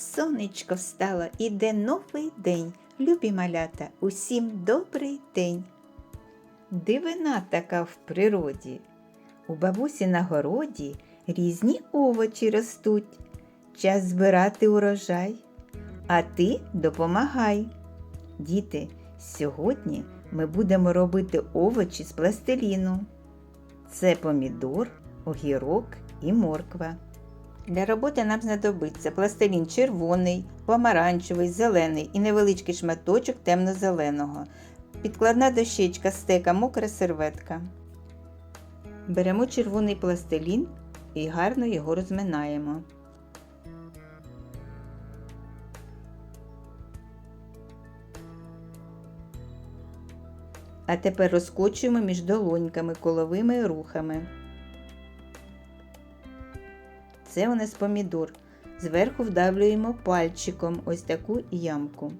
Сонечко встало, іде новий день. Любі малята, усім добрий день. Дивина така в природі. У бабусі на городі різні овочі ростуть. Час збирати урожай, а ти допомагай. Діти, сьогодні ми будемо робити овочі з пластиліну. Це помідор, огірок і морква. Для роботи нам знадобиться пластилін червоний, помаранчевий, зелений і невеличкий шматочок темно-зеленого, підкладна дощечка, стека, мокра серветка. Беремо червоний пластилін і гарно його розминаємо. А тепер розкочуємо між долоньками коловими рухами. Це у нас помідор. Зверху вдавлюємо пальчиком ось таку ямку.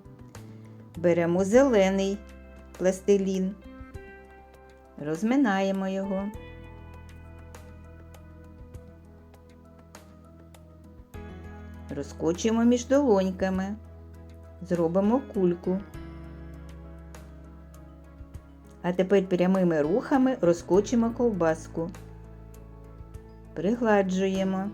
Беремо зелений пластилін, розминаємо його. Розкочуємо між долоньками. Зробимо кульку. А тепер прямими рухами розкочимо ковбаску. Пригладжуємо.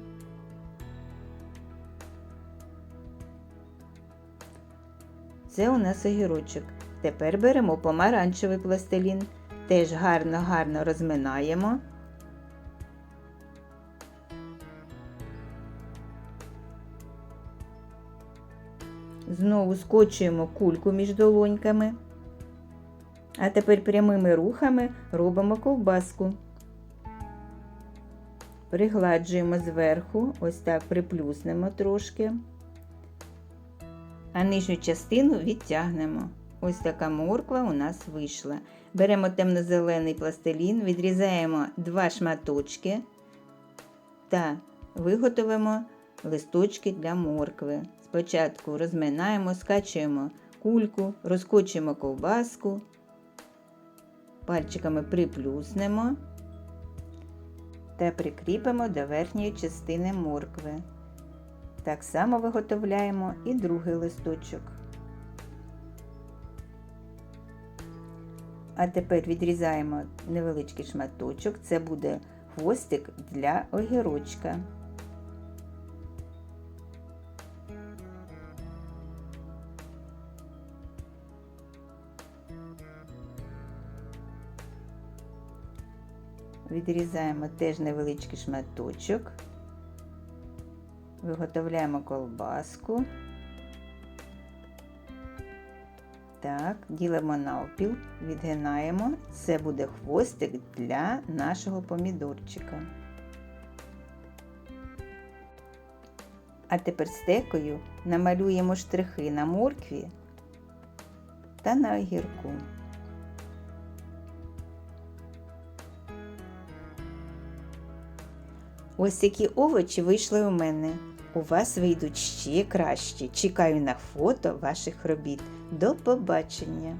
Це у нас огірочок. Тепер беремо помаранчевий пластилін. Теж гарно-гарно розминаємо. Знову скочуємо кульку між долоньками. А тепер прямими рухами робимо ковбаску. Пригладжуємо зверху, ось так приплюснемо трошки, а нижню частину відтягнемо. Ось така морква у нас вийшла. Беремо темно-зелений пластилін, відрізаємо два шматочки та виготовимо листочки для моркви. Спочатку розминаємо, скачуємо кульку, розкочуємо ковбаску, пальчиками приплюснемо та прикріпимо до верхньої частини моркви. Так само виготовляємо і другий листочок. А тепер відрізаємо невеличкий шматочок, це буде хвостик для огірочка. Відрізаємо теж невеличкий шматочок, виготовляємо колбаску. Так, ділимо навпіл, відгинаємо. Це буде хвостик для нашого помідорчика. А тепер стекою намалюємо штрихи на моркві та на огірку. Ось які овочі вийшли у мене. У вас вийдуть ще кращі. Чекаю на фото ваших робіт. До побачення!